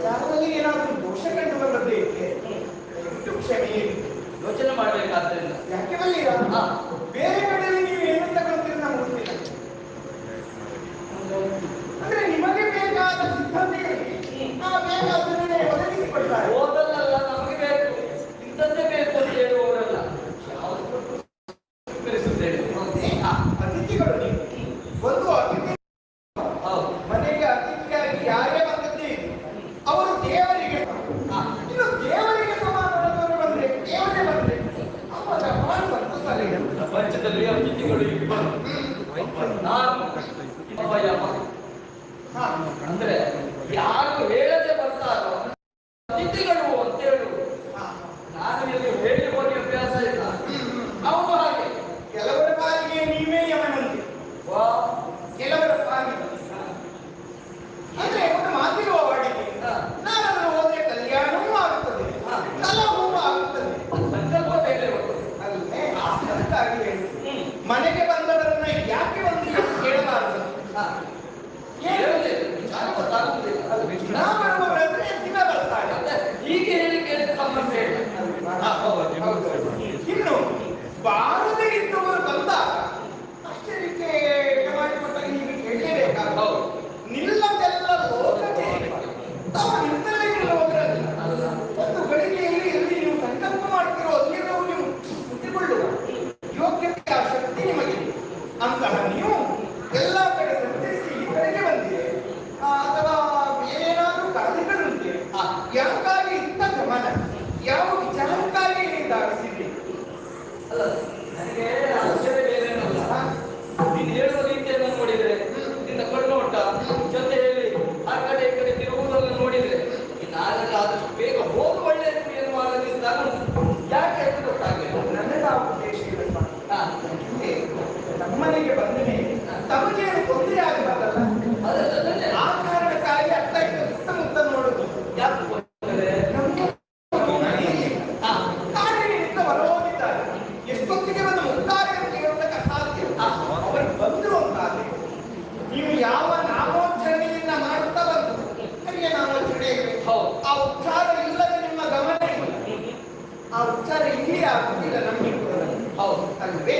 ವಿಚಾರದಲ್ಲಿ ಏನಾದರೂ ದೋಷ ಕಂಡು ಬಂದದ್ದು ಏಕೆ ದಯವಿಟ್ಟು ಕ್ಷಮೆ. ಯೋಚನೆ ಮಾಡಬೇಕಾದ್ರಿಂದ. ಯಾಕೆ ಬೇರೆ ಹೌದು ಅಲ್ವೇ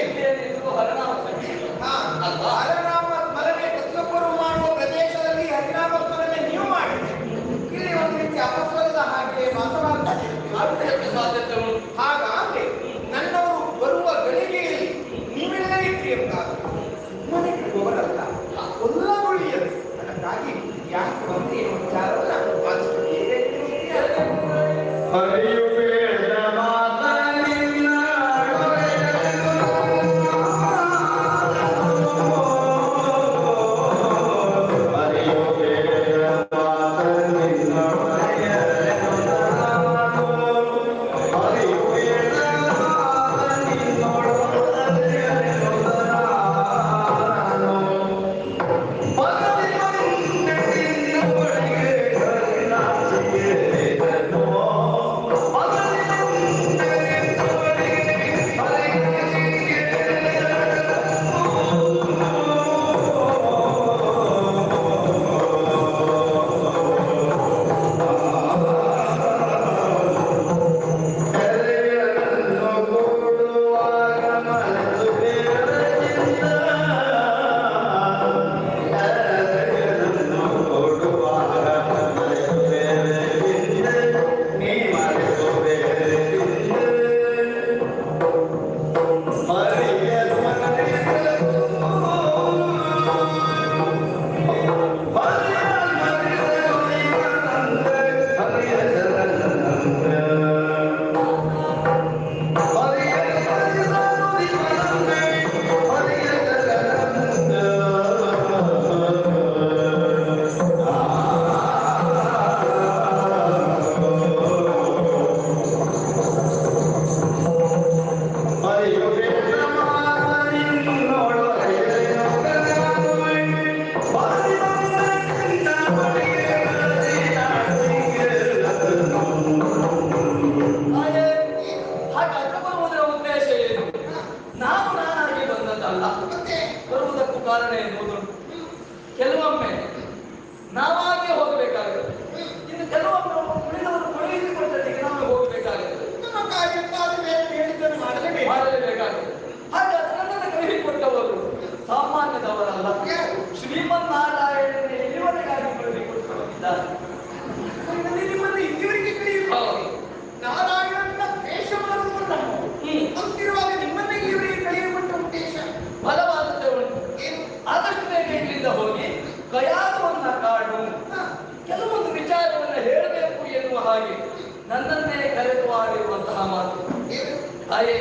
ತಾಯೇ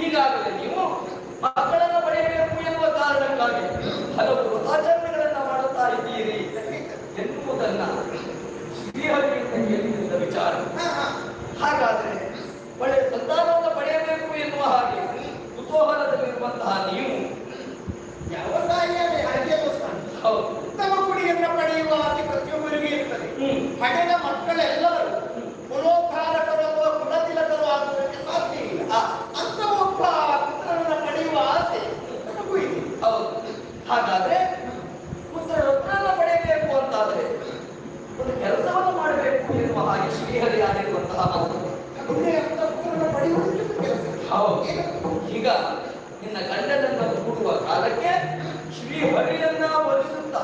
ಈಗಾಗಲೇ ನೀವು ಮಕ್ಕಳನ್ನು ಪಡೆಯಬೇಕು ಎನ್ನುವ ಕಾರಣಕ್ಕಾಗಿ ಹಲವು ಆಚರಣೆಗಳನ್ನು ಮಾಡುತ್ತಾ ಇದ್ದೀರಿ ಎನ್ನುವುದನ್ನ ಶ್ರೀಹರಿಯಿಂದ ಕೇಳಿದ ವಿಚಾರ. ಹಾಗಾದ್ರೆ ಒಳ್ಳೆಯ ಸಂತಾನವನ್ನು ಪಡೆಯಬೇಕು ಎನ್ನುವ ಹಾಗೆ ಕುತೂಹಲದಲ್ಲಿರುವಂತಹ ನೀವು ಯಾವ ಅನಿಸ್ತಾನೆ. ಹೌದು ಉತ್ತಮ ಕುಡಿಯನ್ನ ಪಡೆಯುವ ಹಾಗೆ ಪ್ರತಿಯೊಬ್ಬರಿಗೂ ಇರ್ತದೆ. ಪಡೆದ ಮಕ್ಕಳೆಲ್ಲರೂ ಕುಲೋದ್ಧಾರಕರು ಅಥವಾ ಕುಲತಿಲಕರು ಆಗುವುದಕ್ಕೆ ಸಾಧ್ಯ ಇಲ್ಲ ಆ, ಅಂತ ಒಬ್ಬ ಪುತ್ರನನ್ನ ಪಡೆಯುವ ಆಸೆ ನಮಗೂ ಇದೆ ಹೌದು ಹಾಗಾದ್ರೆ ಪುತ್ರರತ್ನನ್ನ ಪಡೆಯಬೇಕು ಅಂತಾದ್ರೆ ಒಂದು ಕೆಲಸವನ್ನು ಮಾಡಬೇಕು ಎನ್ನುವ ಹಾಗೆ ಶ್ರೀಹರಿ ಆಗಿರುವಂತಹ ಮಾತು ಮುಂದೆ ಅಂತ ಪುತ್ರನನ್ನ ಪಡೆಯುವುದಕ್ಕೆ ಒಂದು ಕೆಲಸ ಇದೆ. ಹೌದು ಏನು? ಈಗ ನಿನ್ನ ಗಂಡನನ್ನ ಕೂಡುವ ಕಾಲಕ್ಕೆ ಶ್ರೀಹರಿಯನ್ನ ವಧಿಸುತ್ತ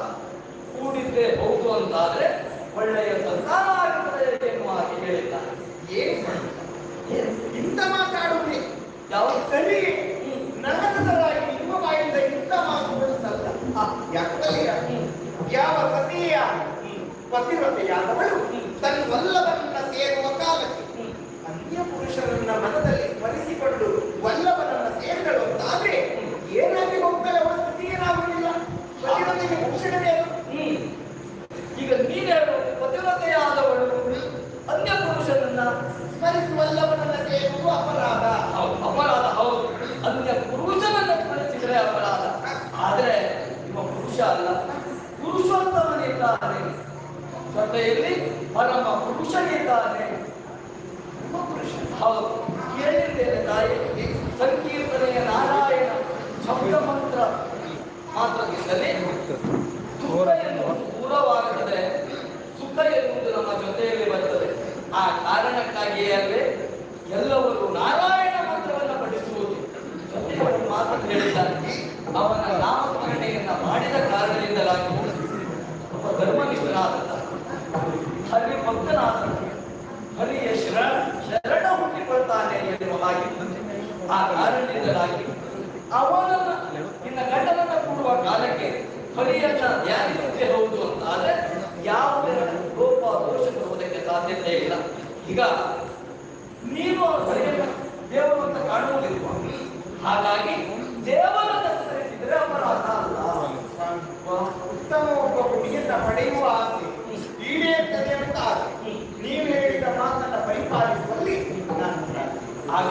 ಕೂಡಿದ್ದೇ ಹೌದು ಅಂತಾದ್ರೆ ಒಳ್ಳೆಯ ಸಂತಾನ ಆಗುತ್ತದೆ ಎನ್ನುವ ಹಾಗೆ ಹೇಳಿದ್ದಾರೆ ಏನು? ಇಂಥ ಮಾತಾಡುವುದೇ ಯಾವ ಸರಿ ನರಕದರಾಗಿ ನಿಮ್ಮ ಬಾಯಿಂದ ಇಂತ ಮಾತು ಸಲ್ಲ. ಯಾಕಂದ್ರೆ ಯಾವ ಸತಿಯ ಪತಿವ್ರತೆಯಾದವಳು ತನ್ನ ವಲ್ಲವನ್ನ ಸೇರುವ ಕಾಲಕ್ಕೆ ಅನ್ಯ ಪುರುಷರನ್ನ ಮನದಲ್ಲಿ ಸ್ಮರಿಸಿಕೊಂಡು ವಲ್ಲಭನನ್ನ ಸೇರಿದಳು ಮಂತ್ರ ಮಾತ್ರದಿಂದಲೇ ದುಃಖ ಎನ್ನುವುದು ಸುಖ ಎನ್ನುವುದು ನಮ್ಮ ಜೊತೆಯಲ್ಲಿ ಬರ್ತದೆ ಆ ಕಾರಣಕ್ಕಾಗಿಯೇ ಅಲ್ಲೇ ಎಲ್ಲವರು ನಾರಾಯಣ ಮಂತ್ರವನ್ನು ಪಠಿಸುವುದು. ಒಂದು ಮಾತನ್ನು ಹೇಳಿದ್ದಾರೆ ಅವನ ನಾಮಸ್ಮರಣೆಯನ್ನ ಮಾಡಿದ ಕಾರಣದಿಂದಲಾಗಿ ಒಬ್ಬ ಧರ್ಮನಿಷ್ಠನಾದಂತ ಹರಿ ಭಕ್ತನಾದ ಹರಿಯ ಶರಣ ಶರಣ ಹುಟ್ಟಿಕೊಳ್ತಾನೆ ಎನ್ನುವ ಹಾಗೆ ಆ ಕಾರಣದಿಂದಲಾಗಿ ಅವನನ್ನ ನಿನ್ನ ಗಂಡನನ್ನ ಕೂಡುವ ಕಾಲಕ್ಕೆ ಹರಿಯನ್ನ ಧ್ಯಾನಿಸುತ್ತೆ ಹೌದು ಅಂತ. ಆದ್ರೆ ಯಾವುದೇ ಲೋಪ ದೋಷ ಬರುವುದಕ್ಕೆ ಸಾಧ್ಯತೆ ಇಲ್ಲ. ಈಗ ನೀನು ಆ ಹರಿಯನ್ನ ದೇವರು ಅಂತ ಕಾಣುವುದಿಲ್ಲ ಹಾಗಾಗಿ ದೇವರ ಸ್ಮರಿಸಿದ್ರೆ ಅಪರಾಧ ಅಲ್ಲ. ಉತ್ತಮ ಒಬ್ಬ ಹುಡುಗಿಯನ್ನ ಪಡೆಯುವ ಆಸೆ ಈಡೇರ್ತದೆ ಅಂತ ಆಸೆ. ನೀವು ಹೇಳಿದ ಮಾತನ್ನ ಪರಿಪಾಲಿಸುವಲ್ಲಿ ನಾನು ಆಗ